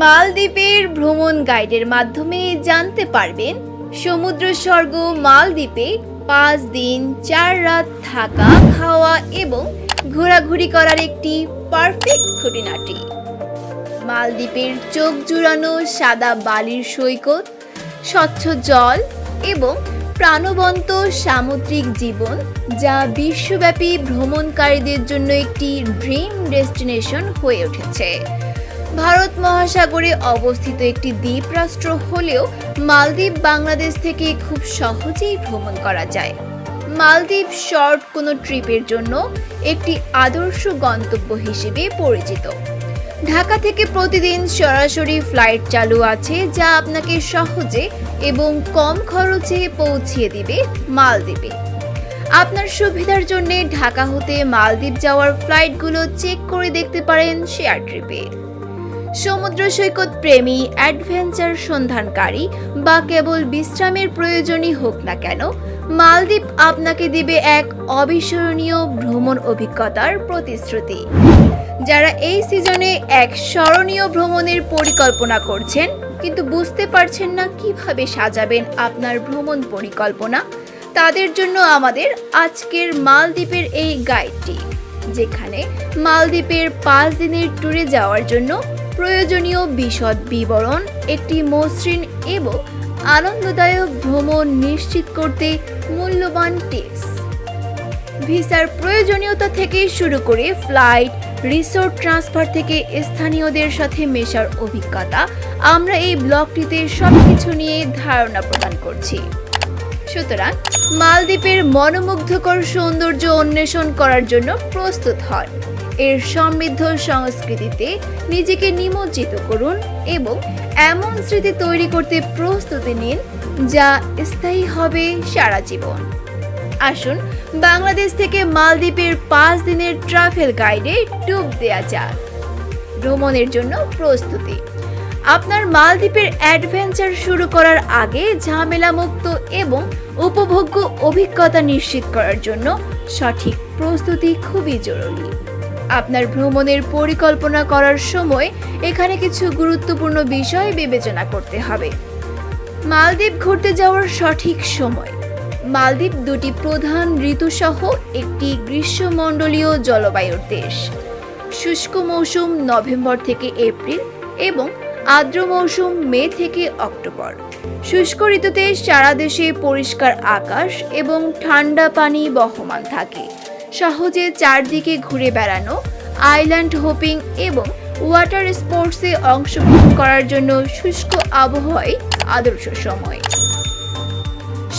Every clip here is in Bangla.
মালদ্বীপের ভ্রমণ গাইডের মাধ্যমে জানতে পারবেন সমুদ্র স্বর্গ মালদ্বীপে পাঁচ দিন, চার রাত থাকা, খাওয়া এবং ঘোরাঘুরি করার একটি পারফেক্ট খুঁটিনাটি। মালদ্বীপের চোখ জুড়ানো সাদা বালির সৈকত, স্বচ্ছ জল এবং প্রাণবন্ত সামুদ্রিক জীবন যা বিশ্বব্যাপী ভ্রমণকারীদের জন্য একটি ড্রিম ডেস্টিনেশন হয়ে উঠেছে। ভারত মহাসাগরে অবস্থিত একটি দ্বীপ রাষ্ট্র হলেও মালদ্বীপ বাংলাদেশ থেকে খুব সহজেই ভ্রমণ করা যায়। মালদ্বীপ শর্ট কোনো ট্রিপের জন্য একটি আদর্শ গন্তব্য হিসেবে পরিচিত। ঢাকা থেকে প্রতিদিন সরাসরি ফ্লাইট চালু আছে যা আপনাকে সহজে এবং কম খরচে পৌঁছিয়ে দিবে মালদ্বীপে। আপনার সুবিধার জন্য ঢাকা হতে মালদ্বীপ যাওয়ার ফ্লাইটগুলো চেক করে দেখতে পারেন শেয়ার ট্রিপে। সমুদ্র সৈকত প্রেমী অ্যাডভেঞ্চার সন্ধানকারী, বা কেবল বিশ্রামের প্রয়োজনই হোক না কেন, মালদ্বীপ আপনাকে দিবে এক অবিস্মরণীয় ভ্রমণ অভিজ্ঞতার প্রতিশ্রুতি। যারা এই সিজনে এক স্মরণীয় ভ্রমণের পরিকল্পনা করছেন, কিন্তু বুঝতে পারছেন না কীভাবে সাজাবেন আপনার ভ্রমণ পরিকল্পনা, তাদের জন্য আমাদের আজকের মালদ্বীপের এই গাইডটি যেখানে মালদ্বীপের পাঁচ দিনের ট্যুরে যাওয়ার জন্য প্রয়োজনীয় বিশদ বিবরণ, একটি মসৃণ এবং আনন্দদায়ক ভ্রমণ নিশ্চিত করতে মূল্যবান টিপস ভিসার প্রয়োজনীয়তা থেকে শুরু করে ফ্লাইট রিসোর্ট ট্রান্সফার থেকে স্থানীয়দের সাথে মেশার অভিজ্ঞতা, আমরা এই ব্লগটিতে সব কিছু নিয়ে ধারণা প্রদান করছি। সুতরাং মালদ্বীপের মনোমুগ্ধকর সৌন্দর্য অন্বেষণ করার জন্য প্রস্তুত হন। এর সমৃদ্ধ সংস্কৃতিতে নিজেকে নিমজ্জিত করুন এবং এমন স্মৃতি তৈরি করতে প্রস্তুতি নিন যা স্থায়ী হবে সারা জীবন। আসুন বাংলাদেশ থেকে মালদ্বীপের পাঁচ দিনের ট্রাভেল গাইডে ডুব দেয়া যাক। ভ্রমণের জন্য প্রস্তুতি। আপনার মালদ্বীপের অ্যাডভেঞ্চার শুরু করার আগে ঝামেলামুক্ত এবং উপভোগ্য অভিজ্ঞতা নিশ্চিত করার জন্য সঠিক প্রস্তুতি খুবই জরুরি। আপনার ভ্রমণের পরিকল্পনা করার সময় এখানে কিছু গুরুত্বপূর্ণ বিষয় বিবেচনা করতে হবে। মালদ্বীপ ঘুরতে যাওয়ার সঠিক সময়। মালদ্বীপ দুটি প্রধান ঋতুসহ একটি গ্রীষ্মমণ্ডলীয় জলবায়ুর দেশ। শুষ্ক মৌসুম নভেম্বর থেকে এপ্রিল এবং আর্দ্র মৌসুম মে থেকে অক্টোবর। শুষ্ক ঋতুতে সারা দেশে পরিষ্কার আকাশ এবং ঠান্ডা পানি বহমান থাকে। সহজে চারদিকে ঘুরে বেড়ানো আইল্যান্ড হোপিং এবং ওয়াটার স্পোর্টসে অংশগ্রহণ করার জন্য শুষ্ক আবহাওয়াই আদর্শ সময়।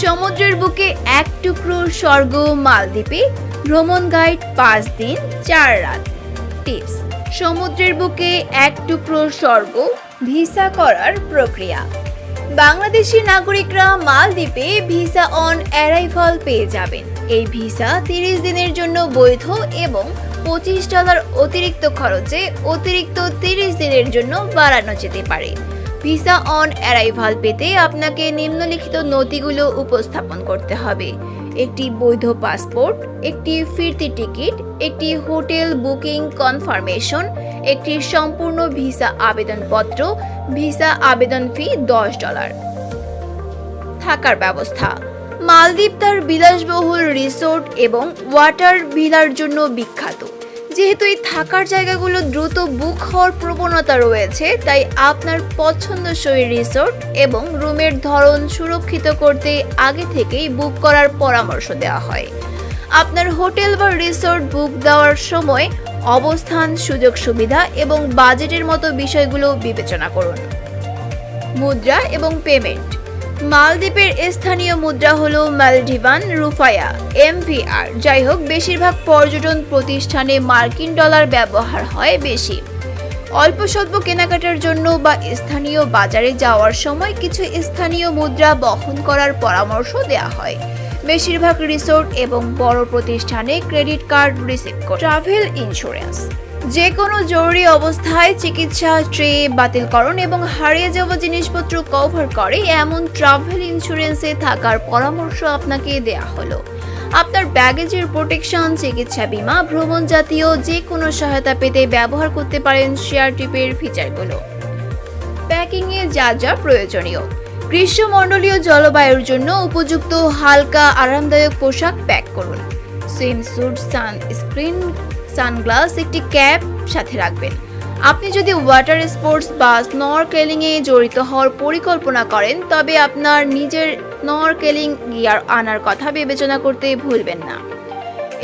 সমুদ্রের বুকে এক টুকরো স্বর্গ মালদ্বীপে ভ্রমণ গাইড পাঁচ দিন, চার রাত। টিপস সমুদ্রের বুকে এক টুকরো স্বর্গ ভিসা করার প্রক্রিয়া। বাংলাদেশি নাগরিকরা মালদ্বীপে ভিসা অন অ্যারাইভাল পেয়ে যাবেন। এই ভিসা তিরিশ দিনের জন্য বৈধ এবং পঁচিশ ডলার অতিরিক্ত খরচে অতিরিক্ত তিরিশ দিনের জন্য বাড়ানো যেতে পারে। ভিসা অন অ্যারাইভাল পেতে আপনাকে নিম্নলিখিত নথিগুলো উপস্থাপন করতে হবে। একটি বৈধ পাসপোর্ট, একটি ফিরতি টিকিট, একটি হোটেল বুকিং কনফার্মেশন একটি সম্পূর্ণ ভিসা আবেদনপত্র, ভিসা আবেদন ফি দশ ডলার। থাকার ব্যবস্থা। মালদ্বীপ তার বিলাসবহুল রিসোর্ট এবং ওয়াটার ভিলার জন্য বিখ্যাত। যেহেতু এই থাকার জায়গাগুলো দ্রুত বুক হওয়ার প্রবণতা রয়েছে, তাই আপনার পছন্দসই রিসোর্ট এবং রুমের ধরন সুরক্ষিত করতে আগে থেকেই বুক করার পরামর্শ দেওয়া হয়। আপনার হোটেল বা রিসোর্ট বুক দেওয়ার সময় অবস্থান, সুযোগ সুবিধা এবং বাজেটের মতো বিষয়গুলো বিবেচনা করুন। মুদ্রা এবং পেমেন্ট। মালদ্বীপের স্থানীয় মুদ্রা হলো মালডিভান রুফায়া, এমভিআর। যাই হোক, বেশিরভাগ পর্যটন প্রতিষ্ঠানে মার্কিন ডলার ব্যবহার হয় বেশি। অল্প স্বল্প কেনাকাটার জন্য বা স্থানীয় বাজারে যাওয়ার সময় কিছু স্থানীয় মুদ্রা বহন করার পরামর্শ দেওয়া হয়। বেশিরভাগ রিসোর্ট এবং বড় প্রতিষ্ঠানে credit card receive travel insurance. যে কোনো জরুরি অবস্থায় চিকিৎসা ট্রে বাতিলকরণ এবং হারিয়ে যাওয়া জিনিসপত্র কভার করে, এমন ট্রাভেল ইন্স্যুরেন্সে থাকার পরামর্শ আপনাকে দেয়া হলো। আপনার ব্যাগেজের প্রোটেকশন, চিকিৎসা বীমা, ভ্রমণ জাতীয় যে কোনো সহায়তা পেতে ব্যবহার করতে পারেন শেয়ার ট্রিপের ফিচারগুলো। প্যাকিংয়ে যা যা প্রয়োজনীয়। গ্রীষ্মমণ্ডলীয় জলবায়ুর জন্য উপযুক্ত হালকা আরামদায়ক পোশাক প্যাক করুন। সুইমস্যুট সানস্ক্রিন সানগ্লাস একটি ক্যাপ সাথে রাখবেন। আপনি যদি ওয়াটার স্পোর্টস বা স্নরকেলিংয়ে জড়িত হওয়ার পরিকল্পনা করেন, তবে আপনার নিজের স্নরকেলিং গিয়ার আনার কথা বিবেচনা করতে ভুলবেন না।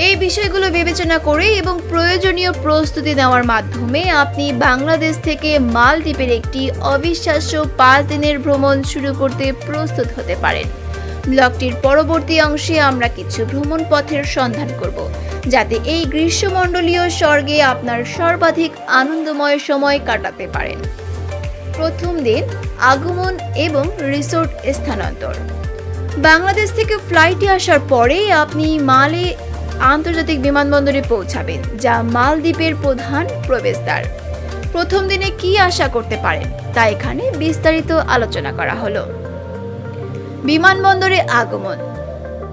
এই বিষয়গুলো বিবেচনা করে এবং প্রয়োজনীয় প্রস্তুতি নেওয়ার মাধ্যমে আপনি বাংলাদেশ থেকে মালদ্বীপের একটি অবিশ্বাস্য পাঁচ দিনের ভ্রমণ শুরু করতে প্রস্তুত হতে পারেন। ব্লগটির পরবর্তী অংশে আমরা কিছু ভ্রমণ পথের সন্ধান করব, যাতে এই গ্রীষ্মমণ্ডলীয় স্বর্গে আপনার সর্বাধিক আনন্দময় সময় কাটাতে পারেন। প্রথম দিন, আগমন এবং রিসোর্ট স্থানান্তর। বাংলাদেশ থেকে ফ্লাইটে আসার পরে আপনি মালে আন্তর্জাতিক বিমানবন্দরে পৌঁছাবেন, যা মালদ্বীপের প্রধান প্রবেশদ্বার। প্রথম দিনে কি আশা করতে পারেন, তা এখানে বিস্তারিত আলোচনা করা হলো। বিমানবন্দরে আগমন।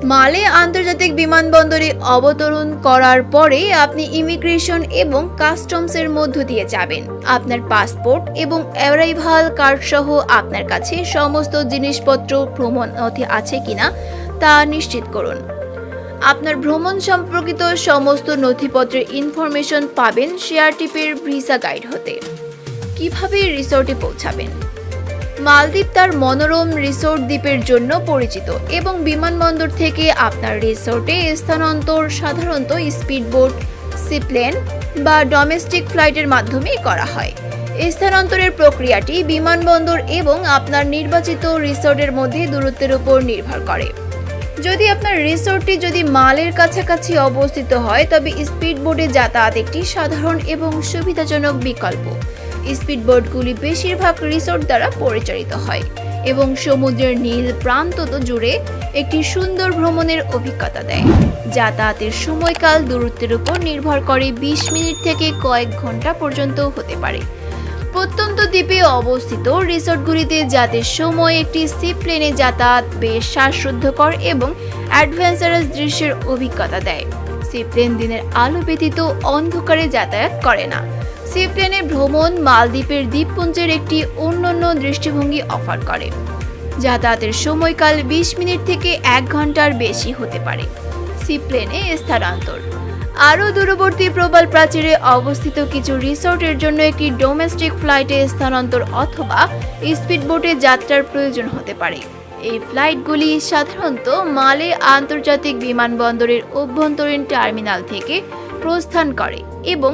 মালে আন্তর্জাতিক বিমানবন্দরে অবতরণ করার পরে আপনি ইমিগ্রেশন এবং কাস্টমসের মধ্য দিয়ে যাবেন। আপনার পাসপোর্ট এবং অ্যারাইভাল কার্ড সহ আপনার কাছে সমস্ত জিনিসপত্র ভ্রমণ নথি আছে কিনা তা নিশ্চিত করুন। আপনার ভ্রমণ সম্পর্কিত সমস্ত নথিপত্রের ইনফরমেশন পাবেন শেয়ার টিপের ভিসা গাইড হতে। কীভাবে রিসোর্টে পৌঁছাবেন? মালদ্বীপ তার মনোরম রিসোর্ট দ্বীপের জন্য পরিচিত এবং বিমানবন্দর থেকে আপনার রিসোর্টে স্থানান্তর সাধারণত স্পিডবোট, সিপ্লেন বা ডোমেস্টিক ফ্লাইটের মাধ্যমে করা হয়। স্থানান্তরের প্রক্রিয়াটি বিমানবন্দর এবং আপনার নির্বাচিত রিসোর্টের মধ্যে দূরত্বের উপর নির্ভর করে। যদি আপনার রিসোর্টটি যদি মালের কাছাকাছি অবস্থিত হয়, তবে স্পিড স্পিডবোটে যাতায়াত একটি সাধারণ এবং সুবিধাজনক বিকল্প। স্পিড স্পিডবোটগুলি বেশিরভাগ রিসোর্ট দ্বারা পরিচালিত হয় এবং সমুদ্রের নীল প্রান্ত জুড়ে একটি সুন্দর ভ্রমণের অভিজ্ঞতা দেয়। যাতায়াতের সময়কাল দূরত্বের উপর নির্ভর করে বিশ মিনিট থেকে কয়েক ঘণ্টা পর্যন্ত হতে পারে। প্রত্যন্ত দ্বীপে অবস্থিত রিসোর্টগুলিতে যাতে সময় একটি সি প্লেনে যাতায়াত বেশ শ্বাসরুদ্ধকর এবং অ্যাডভেঞ্চারাস দৃশ্যের অভিজ্ঞতা দেয়। সি প্লেন দিনের আলো ব্যতীত অন্ধকারে যাতায়াত করে না। সি প্লেনে ভ্রমণ মালদ্বীপের দ্বীপপুঞ্জের একটি অন্যান্য দৃষ্টিভঙ্গি অফার করে। যাতায়াতের সময়কাল বিশ মিনিট থেকে এক ঘণ্টার বেশি হতে পারে। সি প্লেনে স্থানান্তর। আরও দূরবর্তী প্রবাল প্রাচীরে অবস্থিত কিছু রিসোর্টের জন্য একটি ডোমেস্টিক ফ্লাইটে স্থানান্তর অথবা স্পিডবোটে যাত্রার প্রয়োজন হতে পারে। এই ফ্লাইটগুলি সাধারণত মালে আন্তর্জাতিক বিমানবন্দরের অভ্যন্তরীণ টার্মিনাল থেকে প্রস্থান করে এবং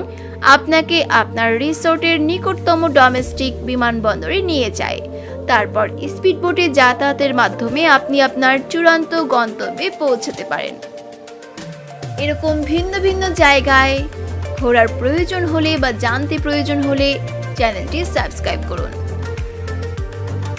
আপনাকে আপনার রিসোর্টের নিকটতম ডোমেস্টিক বিমানবন্দরে নিয়ে যায়। তারপর স্পিডবোটে যাতায়াতের মাধ্যমে আপনি আপনার চূড়ান্ত গন্তব্যে পৌঁছতে পারেন। এরকম ভিন্ন ভিন্ন জায়গায় ঘোরার প্রয়োজন হলে বা জানতে প্রয়োজন হলে চ্যানেলটি সাবস্ক্রাইব করুন।